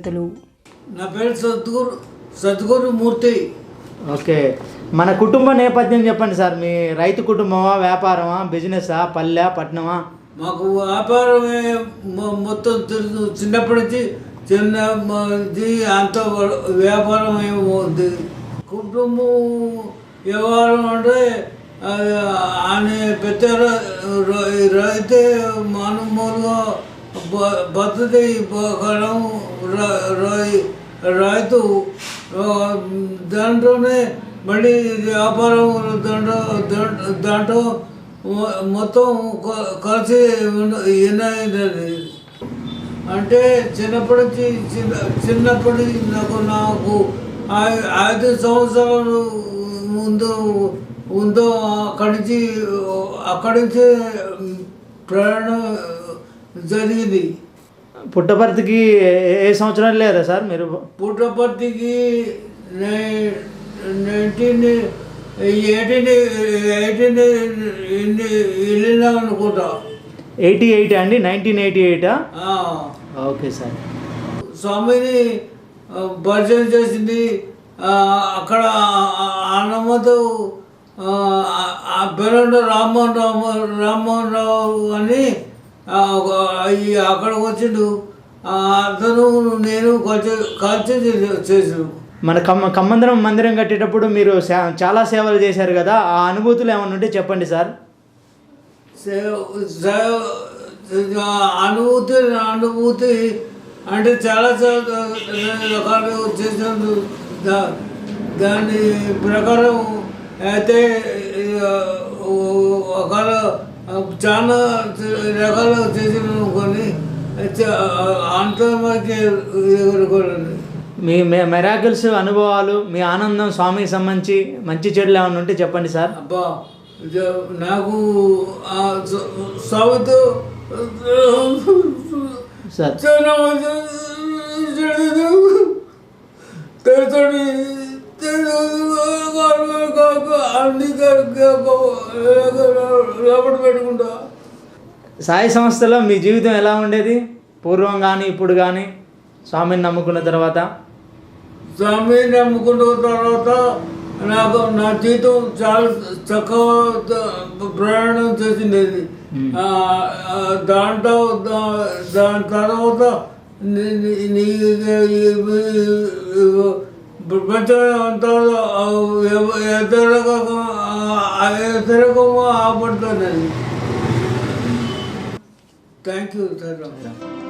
తెలుగు నా పేరు సద్గురు సద్గురు మూర్తి. ఓకే. మన కుటుంబ నేపథ్యం చెప్పండి సార్. మీ రైతు కుటుంబమా వ్యాపారమా బిజినెసా పల్లె పట్టణమా మాకు వ్యాపారమే మొ- మొత్తం తెలుసు. చిన్నప్పటి నుంచి చిన్న ఇది అంత వ్యాపారం ఏమవుద్ది కుటుంబం వ్యవహారం అంటే ఆయన పెద్ద రైతే మానవులుగా బ- బతుకుతే ర- రైతు దాంట్లోనే మళ్ళీ వ్యాపారం దాంట్లో దాంట్లో- మొత్తం కలిసి ఉన్న- ఎన్నైనది అంటే చిన్నప్పటి నుంచి చిన్న చిన్నప్పటి నాకు నాకు ఐదు సంవత్సరాలు ముందు ఉందో అక్కడి నుంచి అక్కడి నుంచి ప్రయాణం జరిగింది. పుట్టపర్తికి ఏ- సంవత్సరం లేరా సార్ మీరు? పుట్టపర్తికి నైన్టీన్ ఎయిటీన్ ఎయిటీన్ వెళ్ళినాం అనుకుంటా. ఎయిటీ ఎయిట్ అండి? Nineteen eighty ఎయిటా. Okay sir. స్వామిని పరిచయం చేసింది అక్కడ అన్నమ్మతో ఆ పేరు రామ్మోహన్ రావు రామ్మోహన్ రావు అని అక్కడికి వచ్చిండు. అతను నేను కలిసి చేసాను మన కమ్మ కమ్మందరం మందిరం కట్టేటప్పుడు మీరు చాలా సేవలు చేశారు కదా ఆ అనుభూతులు ఏమైనా ఉంటే చెప్పండి సార్. అనుభూతి అనుభూతి అంటే చాలా రకాలు చేసాను దా- దాని ప్రకారం అయితే ఆ, ఒక చాలా రకాలు చేసాను కొన్ని అంత మనకి ఎగురుకోలేదు మీ మె- మెరాకిల్స్ అనుభవాలు మీ ఆనందం స్వామికి సంబంధించి మంచి చెడులు ఏమైనా ఉంటే చెప్పండి సార్. అబ్బా నాకు ఆ స- సాగుతూ సార్. పెట్టుకుంటా సాయి సంస్థలో మీ జీవితం ఎలా ఉండేది? పూర్వం కానీ ఇప్పుడు కానీ స్వామిని నమ్ముకున్న తర్వాత? స్వామి నమ్ముకున్న తర్వాత నాకు నా జీవితం చాలా చక్కగా ప్రయాణం చేసింది దాంట్లో దాని తర్వాత నీ- నీ- నీ ప్రపంచం ఆపడుతున్నది థ్యాంక్ యూ సార్